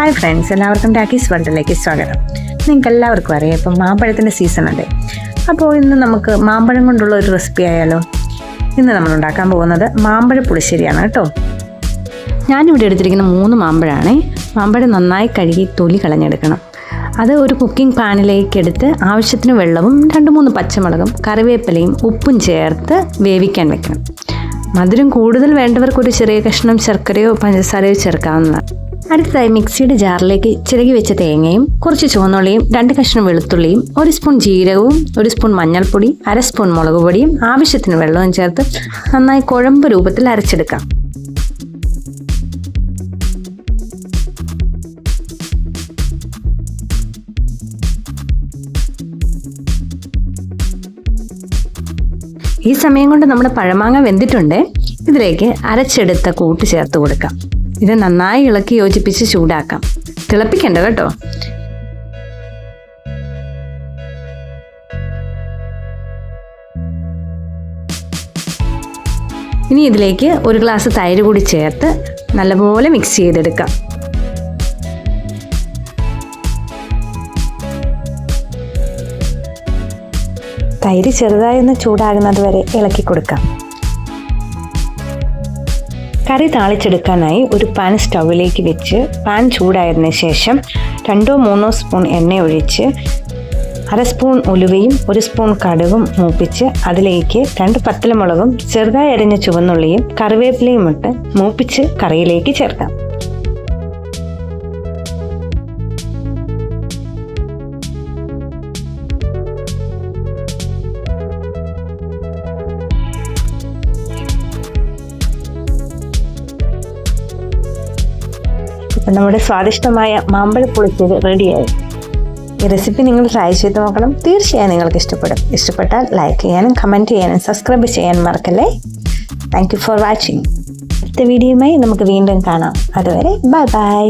Hi friends എല്ലാവർക്കും talkies വേൾഡിലേക്ക് സ്വാഗതം. നിങ്ങൾക്ക് എല്ലാവർക്കും അറിയാം ഇപ്പം മാമ്പഴത്തിന്റെ സീസൺ അല്ലേ? അപ്പോൾ ഇന്ന് നമുക്ക് മാമ്പഴം കൊണ്ടുള്ള ഒരു റെസിപ്പി ആയാലോ? ഇന്ന് നമ്മൾ ഉണ്ടാക്കാൻ പോകുന്നത് മാമ്പഴ പുളിശ്ശേരിയാണ് കേട്ടോ. ഞാനിവിടെ എടുത്തിരിക്കുന്ന മൂന്ന് മാമ്പഴമാണേ മാമ്പഴം നന്നായി കഴുകി തൊലി കളഞ്ഞെടുക്കണം. അത് ഒരു കുക്കിംഗ് പാനിലേക്ക് എടുത്ത് ആവശ്യത്തിന് വെള്ളവും രണ്ട് മൂന്ന് പച്ചമുളകും കറിവേപ്പിലയും ഉപ്പും ചേർത്ത് വേവിക്കാൻ വെക്കണം. മധുരം കൂടുതൽ വേണ്ടവർക്ക് ഒരു ചെറിയ കഷ്ണം ശർക്കരയോ പഞ്ചസാരയോ ചേർക്കാവുന്നതാണ്. അടുത്തതായി മിക്സിയുടെ ജാറിലേക്ക് ചിരകി വെച്ച തേങ്ങയും കുറച്ച് ചുവന്നുള്ളിയും രണ്ട് കഷ്ണം വെളുത്തുള്ളിയും ഒരു സ്പൂൺ ജീരകവും ഒരു സ്പൂൺ മഞ്ഞൾപ്പൊടി അര സ്പൂൺ മുളക് പൊടിയും ആവശ്യത്തിന് വെള്ളവും ചേർത്ത് നന്നായി കുഴമ്പ് രൂപത്തിൽ അരച്ചെടുക്കാം. ഈ സമയം കൊണ്ട് നമ്മുടെ പഴമാങ്ങ വെന്തിട്ടുണ്ട്. ഇതിലേക്ക് അരച്ചെടുത്ത കൂട്ട് ചേർത്ത് കൊടുക്കാം. ഇത് നന്നായി ഇളക്കി യോജിപ്പിച്ച് ചൂടാക്കാം. തിളപ്പിക്കണ്ട കേട്ടോ. ഇനി ഇതിലേക്ക് ഒരു ഗ്ലാസ് തൈര് കൂടി ചേർത്ത് നല്ലപോലെ മിക്സ് ചെയ്തെടുക്കാം. തൈര് ചെറുതായി ഒന്ന് ചൂടാകുന്നത് വരെ ഇളക്കി കൊടുക്കാം. കറി താളിച്ചെടുക്കാനായി ഒരു പാൻ സ്റ്റൗവിലേക്ക് വെച്ച് പാൻ ചൂടായതിന് ശേഷം രണ്ടോ മൂന്നോ സ്പൂൺ എണ്ണ ഒഴിച്ച് അര സ്പൂൺ ഉലുവയും ഒരു സ്പൂൺ കടുകും മൂപ്പിച്ച് അതിലേക്ക് രണ്ട് പത്തലമുളകും ചെറുതായി അരിഞ്ഞ ചുവന്നുള്ളിയും കറിവേപ്പിലയും ഇട്ട് മൂപ്പിച്ച് കറിയിലേക്ക് ചേർക്കാം. നമ്മുടെ സ്വാദിഷ്ടമായ മാമ്പഴ പുളിശ്ശേരി റെഡിയായി. ഈ റെസിപ്പി നിങ്ങൾ ട്രൈ ചെയ്ത് നോക്കണം. തീർച്ചയായും നിങ്ങൾക്ക് ഇഷ്ടപ്പെടും. ഇഷ്ടപ്പെട്ടാൽ ലൈക്ക് ചെയ്യാനും കമന്റ് ചെയ്യാനും സബ്സ്ക്രൈബ് ചെയ്യാൻ മറക്കല്ലേ? താങ്ക് യു ഫോർ വാച്ചിങ് അടുത്ത വീഡിയോയുമായി നമുക്ക് വീണ്ടും കാണാം. അതുവരെ ബൈ ബൈ